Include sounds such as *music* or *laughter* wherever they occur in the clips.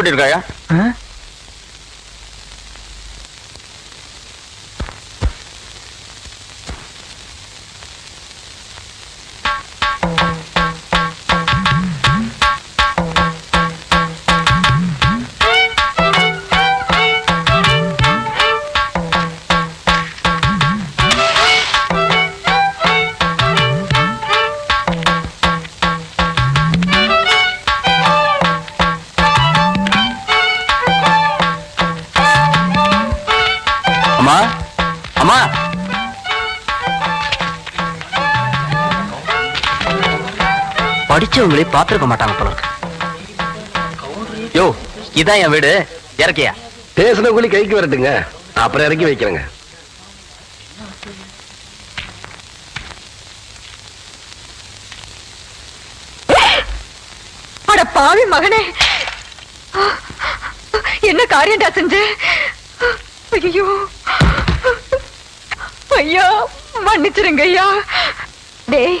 யோ இருக்காயா படிச்சவங்களே பாத்துருக்க மாட்டாங்க போல இருக்கு. யோ இதான் என் வீடு. இறக்கியா? பேசின கூலி கைக்கு வரட்டுங்க. அப்புறம் இறக்கி வைக்கிறேங்க. அட பாவி மகனே. என்ன காரியம்டா செஞ்ச? ஐயோ ஐயா மன்னிச்சிருங்க ஐயா. டேய்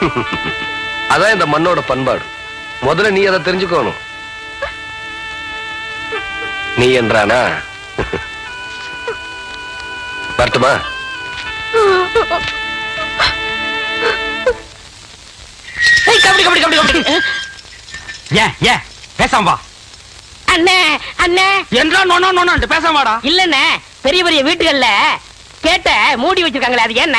*laughs* அதான் இந்த மண்ணோட பண்பாடு. முதல்ல நீ அதை தெரிஞ்சுக்கணும். நீ என்றானா? *laughs* வரட்டுமா? ஏன் ஏன் பேசாம வா. அண்ணே அண்ணே. என்றா நோனோ நோனோ பேசாம வாடா. இல்லண்ணே பெரிய பெரிய வீட்டுகள்ல கேட்ட மூடி வச்சிருக்காங்களே அது என்ன?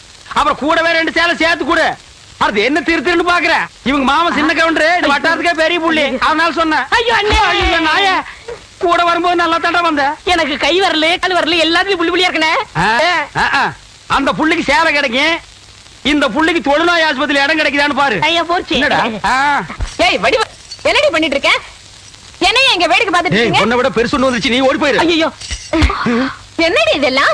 அப்புறம் கூடவே ரெண்டு சேலை சேர்த்து கொடு. அது என்ன திருத்துன்னு பாக்குற? இவங்க மாமா சின்ன கவுண்டரு வட்டாரத்துக்கே பெரிய புள்ளி. அதனால சொன்னேன். ஐயோ, அண்ணே. நாயே. கூட வரும்போது நல்லா தாண்டா வந்த. எனக்கு கை வரல கால் வரல எல்லாத்துலயும் புள்ளி புள்ளியா இருக்கனே. அந்த புள்ளிக்கு சேலை கிடைக்கும். இந்த புள்ளிக்கு தொழுநோய் ஆஸ்பத்திரி இடம் கிடைக்குதான்னு பாரு. ஐயா போச்சு. ஏய். வடிவ என்னடி பண்ணிட்டு இருக்க? என்னைய இங்க வேடிக்கை பார்த்துட்டு ஏய் இருக்கீங்க? உன்னை விட பெருசு வந்துச்சு நீ ஓடி போயிரு. ஐயோ என்னடி இதெல்லாம்?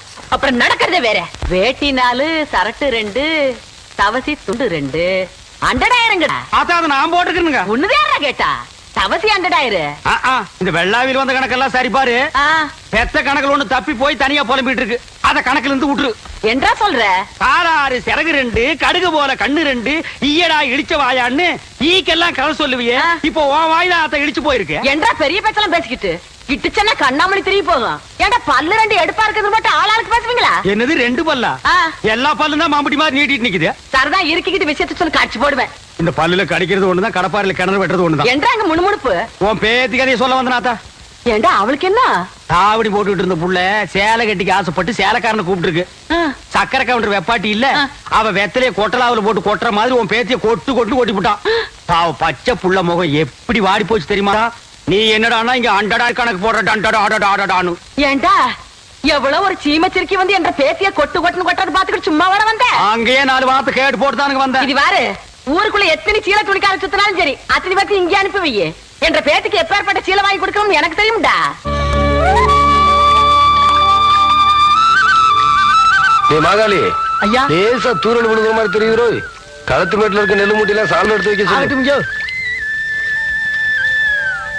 அப்புறம் நடக்கிறதே வேற. வேட்டி நாலு சரட்டு ரெண்டு தவசி துண்டு ரெண்டு. அண்டடாயிரங்கடா. ஆத்தா அதை நான் போட்டுக்கணுங்க ஒண்ணுதான் கேட்டா. தவசி அண்டடாயிரு. ஆ, ஆ, இந்த வெள்ளாவில் வந்த கணக்கெல்லாம் சரி பாரு. பெத்த கணக்குல ஒண்ணு தப்பி போய் தனியா புலம்பிட்டு இருக்கு அத கணக்குல இருந்து விட்டுரு. என்றா சொல்ற? காராறு சிறகு ரெண்டு கடுகு போல கண்ணு ரெண்டு. ஈயடா இடிச்ச வாயான்னு ஈக்கெல்லாம் கதை சொல்லுவியே. இப்போ உன் வாயில அத்த இடிச்சு போயிருக்கு. என்றா பெரிய பேச்செல்லாம் பேசிக்கிட்டு. கிட்டுச்சன்னா கண்ணாமணி திரும்பி போகும். ஏன்டா பல்லு ரெண்டு எடுப்பா இருக்கிறது மட்டும் ஆளாளுக்கு பேசுவீங்களா என்னது ரெண்டு பல்லா. எல்லா பல்லும் தான் மாம்பட்டி மாதிரி நீட்டிட்டு நிக்குது. சரிதான் இருக்கிக்கிட்டு விஷயத்த சொல்லி காட்சி போடுவேன். இந்த பல்லுல கடிக்கிறது ஒண்ணுதான் கடப்பாறையில கிணறு வெட்டுறது ஒண்ணுதான். என்றா அங்க முணுமுணுப்பு? உன் பேத்தி கதையை சொல்ல வந்தனாத்தா ஏண்டா அவளுக்கு என்ன? தாவடி போட்டுட்டு இருந்த புள்ள சேலை கட்டிக்கு ஆசைப்பட்டு சேலைக்காரனை கூப்பிட்டு ஆ. சக்கரை கவுண்டர் வெப்பாட்டி இல்ல. அவ வெத்தலைய கொட்டலாவுல போட்டு கொட்டுற மாதிரி உன் பேத்திய கொட்டு கொட்டு கொட்டி விட்டான் பாவ பச்சை புள்ள முகம் எப்படி வாடி போச்சு தெரியுமா? நீ என்னடானா இங்க அண்டடா கணக்கு போடுற டண்டடா அடடா அடடானு ஏண்டா? எவ்வளவு ஒரு சீமச்சிருக்கி வந்து என்ற பேத்திய கொட்டு கொட்டுன்னு கொட்டாடு பாத்துக்கிட்டு சும்மா வர வந்த? அங்கேயே நாலு வார்த்தை கேட்டு போட்டுதானுங்க வந்தேன் இது வாரு ஊருக்குள்ள எத்தனை சீல துணிக்கார சுத்தினாலும் சரி அத்தனை பேருக்கு இங்கே அனுப்பி வையே என்ற பேத்துக்கு எப்பேற்பட்ட சீலை வாங்கி கொடுக்கணும்னு எனக்கு தெரியும்டா. ஏ மாகாளி ஐயா. லேசா தூரல் விழுகிற மாதிரி தெரியுறோ களத்து மேட்டுல இருக்க நெல்லு மூட்டையெல்லாம் சால்வ் எடுத்து வைக்க சொல்லு.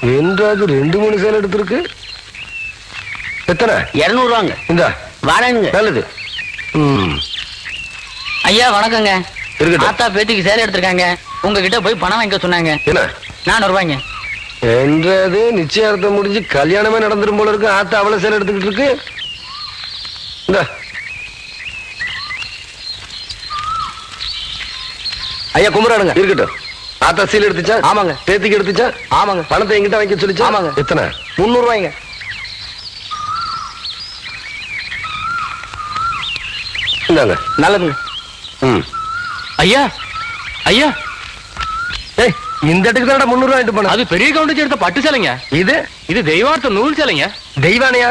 என்றாவது ரெண்டு மூணு சேலை எடுத்திருக்கு. எத்தனை? இருநூறு ரூபாங்க இந்த. வரேனுங்க நல்லது. ம். ஐயா வணக்கங்க. இருக்கட்டும். ஆத்தா பேத்திக்கு சேலை எடுத்திருக்காங்க. உங்ககிட்ட போய் பணம் வாங்கிக்க சொன்னாங்க. என்ன? நானூறு ரூபாய்ங்க என்றது நிச்சயார்த்தம் முடிஞ்சு கல்யாணமே நடந்துரும் போல இருக்கு. ஆத்தா அவ்வளவு சேலை எடுத்துக்கிட்டு இருக்கு. இந்த. ஐயா கும்பிடுறானுங்க. இருக்கட்டும். ஆத்தா சீல் எடுத்துச்சா? ஆமாங்க. பேத்திக்கு எடுத்துச்சா? ஆமாங்க. பணத்தை எங்கிட்ட வாங்கி சொல்லிச்சா? ஆமாங்க. எத்தனை? முன்னூறு ரூபாய்ங்க இந்தாங்க. நல்லதுங்க. ம். ஐயா ஐயா. ஏய் இந்த இடத்துக்கு தான் முந்நூறு வாங்கிட்டு போன அது பெரிய கவுண்டர் எடுத்த பட்டு சேலைங்க. இது? இது தெய்வார்த்த நூல் சேலைங்க. தெய்வானையா?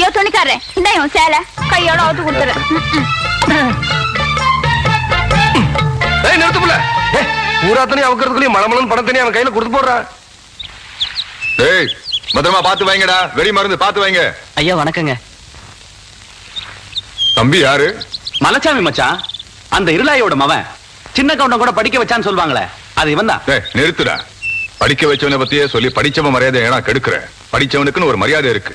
யோ துணிக்காரன் இந்த இவன் சேலை கையோட அவுத்து கொடுத்துறேன் ஏய் நிறுத்து புள்ள. ஏய் பூராத்தனையும் அவக்கிறதுக்குள்ளேயும் மலமலன் பணத்தனையும் அவன் கையில கொடுத்து போடுறா. ஏய் பத்திரமா பாத்து வைங்கடா. வெடி மருந்து பாத்து வைங்க. ஐயா வணக்கங்க. தம்பி யாரு? மலைச்சாமி மச்சான். அந்த இருளாயோட மவன். சின்ன கவுண்டம் கூட படிக்க வச்சான்னு சொல்லுவாங்களே அது இவன் தான். நிறுத்துடா. படிக்க வச்சவனை பத்தியே சொல்லி படிச்சவன் மரியாதை ஏன்னா கெடுக்கிற. படிச்சவனுக்குன்னு ஒரு மரியாதை இருக்கு.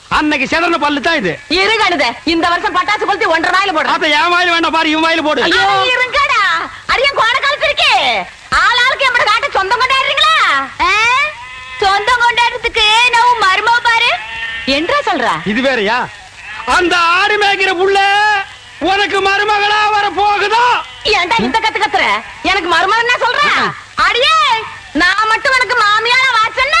அன்னைக்கு செதறன பல்லு தான் இது. இருகணுத இந்த வருஷம் பட்டாசு கொளுத்தி ஒன்றரை வாயில போடுறேன் அத என் வாயில வேண்டாம் பாரு இவன் வாயில போடு. ஐயோ இருங்கடா. அடியன் கோண காலத்து இருக்கு. ஆள் ஆளுக்கு எப்படி காட்ட சொந்தம் கொண்டாடுறீங்களா? சொந்தம் கொண்டாடுறதுக்கு நான் மருமவ பாரு? என்றா சொல்ற? இது வேறயா? அந்த ஆடு மேய்க்கிற புள்ள உனக்கு மருமகளா வர போகுதோ? ஏன்டா இந்த கத்து கத்துற? எனக்கு மருமகன் என்ன? சொல்ற அடியே நான் மட்டும் உனக்கு மாமியார வாச்சன்னா?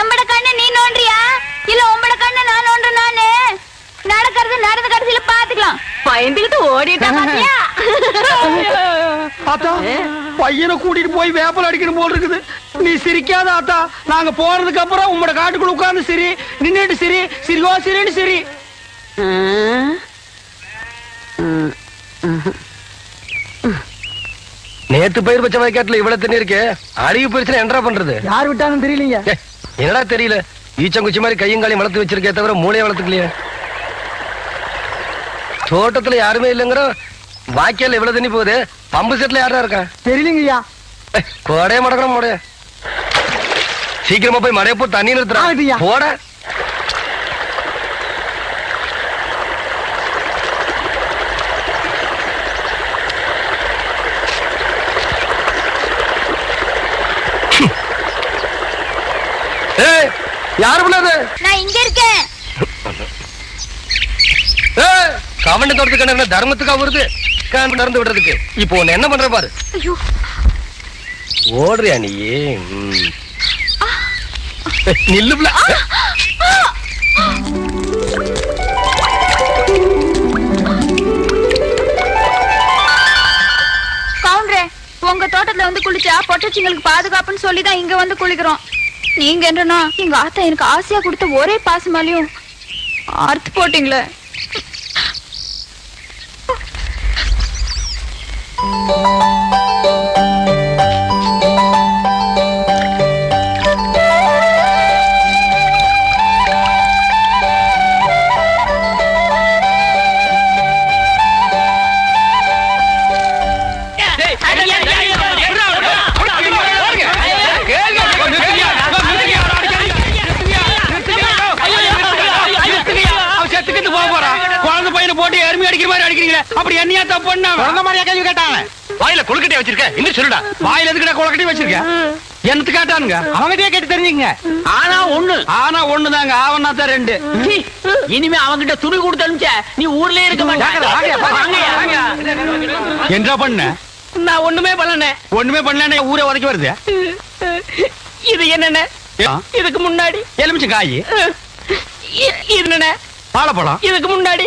எம்பட கண்ணு நீ நோண்டியா இல்ல உம்பட கண்ணு நான் நோண்டு நானு நடக்கிறது நடந்த கடைசியில பாத்துக்கலாம். பயந்துகிட்டு ஓடிட்டா பாத்தியா? ஆத்தா பையனை கூட்டிட்டு போய் வேப்பல் அடிக்கணும் போல் இருக்குது. நீ சிரிக்காத ஆத்தா. நாங்க போறதுக்கு அப்புறம் உங்களோட காட்டுக்குள்ள உட்கார்ந்து சிரி நின்னுட்டு சிரி சிரிகோ சிரின்னு சிரி. நேத்து பயிர் பச்சை வயக்காட்டுல இவ்வளவு தண்ணி இருக்கு அருகி போயிருச்சுன்னா என்னடா பண்றது? யார் விட்டாலும் தெரியலீங்க. என்னடா தெரியல? ஈச்சங்குச்சி மாதிரி கையும் காலையும் வளர்த்து வச்சிருக்கே தவிர மூளையை வளர்த்துக்கலையே. தோட்டத்துல யாருமே இல்லைங்கிற வாய்க்கால இவ்வளவு தண்ணி போகுது? பம்பு செட்ல யாரா இருக்கா? தெரியலங்கய்யா. கோடையே மடக்கணும் மடைய சீக்கிரமா போய் மடைய போட்டு தண்ணி ஆகுதுய்யா. நிறுத்துறா போட ஏய் யாரு பண்ணாது நான் இங்க இருக்கேன். கவண்ட தோட்டத்துக்கு என்ன தர்மத்துக்கா வருது? கான் நடந்து விடுறதுக்கு. இப்போ உன்னை என்ன பண்ற பாரு. ஐயோ. ஓடுறியா நீ? ம். ஏய், நில்லு புள்ள. கவுண்டரே உங்க தோட்டத்துல வந்து குளிச்சா பொட்டச்சிங்களுக்கு பாதுகாப்புன்னு சொல்லி தான் இங்க வந்து குளிக்கிறோம். நீங்க என்னன்னா எங்க ஆத்தா எனக்கு ஆசையா கொடுத்த ஒரே பாசமாலையும் அறுத்து போட்டீங்களே. அப்படி என்னையா தப்பு பண்ண குழந்தை மாதிரியா கேள்வி கேட்டாங்க. வாயில கொழுக்கட்டை வச்சிருக்க. இன்னும் சொல்லுடா. வாயில எதுக்குடா குளக்கட்டி வச்சிருக்க? என்னத்து கேட்டானுங்க? அவங்ககிட்டயே கேட்டு தெரிஞ்சுங்க ஆனா ஒண்ணு. ஆனா ஒண்ணுதாங்க ஆவனா தான் ரெண்டு இனிமே அவங்கிட்ட துணி கொடுத்து அனுப்பிச்ச நீ ஊர்லயே இருக்க வாங்க. என்ன பண்ண? நான் ஒண்ணுமே பண்ணல. ஒண்ணுமே பண்ணல ஊரே உதைக்க வருது. இது என்னென்ன? இதுக்கு முன்னாடி. எலுமிச்சை காய். இது என்னென்ன? வாழைப்பழம். இதுக்கு முன்னாடி.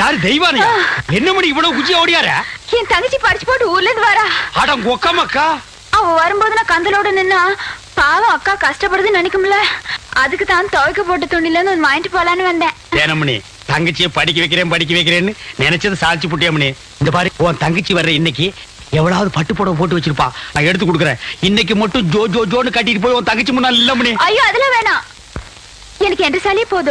யாரு தெய்வானியா? என்ன மணி இவ்வளவு குச்சி ஓடியார? என் தங்கச்சி படிச்சு போட்டு ஊர்ல இருந்து வரா அட கொக்கமக்கா அவ வரும்போது நான் கந்தலோட நின்னா பாவம் அக்கா கஷ்டப்படுதுன்னு நினைக்கும்ல. அதுக்கு தான் துவைக்க போட்ட துணில இருந்து ஒன்னு வாங்கிட்டு போலான்னு வந்தேன். ஏனமணி தங்கச்சியை படிக்க வைக்கிறேன் படிக்க வைக்கிறேன்னு நினைச்சது சாதிச்சு புட்டியாமணி இந்த பாரு உன் தங்கச்சி வர்ற இன்னைக்கு எவ்வளவு பட்டு புடவை போட்டு வச்சிருப்பா. நான் எடுத்து கொடுக்குறேன். இன்னைக்கு மட்டும் ஜோ ஜோ ஜோன்னு கட்டிட்டு போய் உன் தங்கச்சி முன்னாள் இல்ல மணி. ஐயோ அதெல்லாம் வேணாம். எனக்கு என்ற சாலியே போதும்.